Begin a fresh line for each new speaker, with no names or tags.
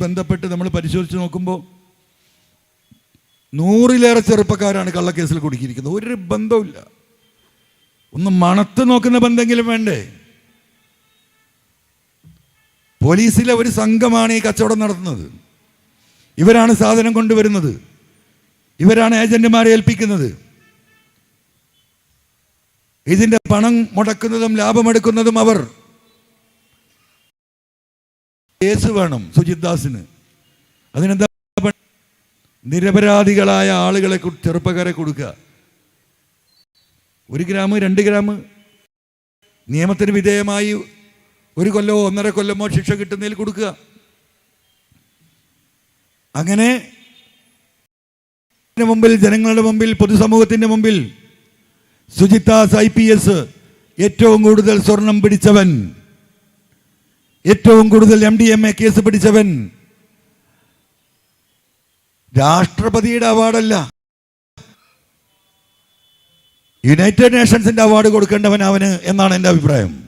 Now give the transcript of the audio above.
ബന്ധപ്പെട്ട് നമ്മൾ പരിശോധിച്ച് നോക്കുമ്പോൾ നൂറിലേറെ ചെറുപ്പക്കാരാണ് കള്ളക്കേസിൽ കുടുക്കിയിരിക്കുന്നത്. ഒരു ബന്ധവുമില്ല. ഒന്ന് മണത്ത് നോക്കുന്ന ബന്ധമെങ്കിലും വേണ്ടേ? പോലീസിലെ ഒരു സംഘമാണ് ഈ കച്ചവടം നടത്തുന്നത്. ഇവരാണ് സാധനം കൊണ്ടുവരുന്നത്. ഇവരാണ് ഏജന്റുമാരെ ഏൽപ്പിക്കുന്നത്. ഇതിന്റെ പണം മുടക്കുന്നതും ലാഭമെടുക്കുന്നതും അവർ. കേസ് വേണം സുജിത് ദാസിന്. അതിനെന്താ? നിരപരാധികളായ ആളുകളെ ചെറുപ്പക്കാരെ കൊടുക്കുക. ഒരു ഗ്രാം രണ്ട് ഗ്രാം നിയമത്തിന് വിധേയമായി ഒരു കൊല്ലമോ ഒന്നര കൊല്ലമോ ശിക്ഷ കിട്ടുന്നതിൽ കൊടുക്കുക. അങ്ങനെ മുമ്പിൽ ജനങ്ങളുടെ മുമ്പിൽ പൊതുസമൂഹത്തിന്റെ മുമ്പിൽ സുജിത്താസ് ഐ പി എസ് ഏറ്റവും കൂടുതൽ സ്വർണം പിടിച്ചവൻ ഏറ്റവും കൂടുതൽ M D M A case പിടിച്ചവൻ രാഷ്ട്രപതിയുടെ അവാർഡല്ല. യുണൈറ്റഡ് നേഷൻസിന്റെ അവാർഡ് കൊടുക്കേണ്ടവൻ അവന് എന്നാണ് എന്റെ അഭിപ്രായം?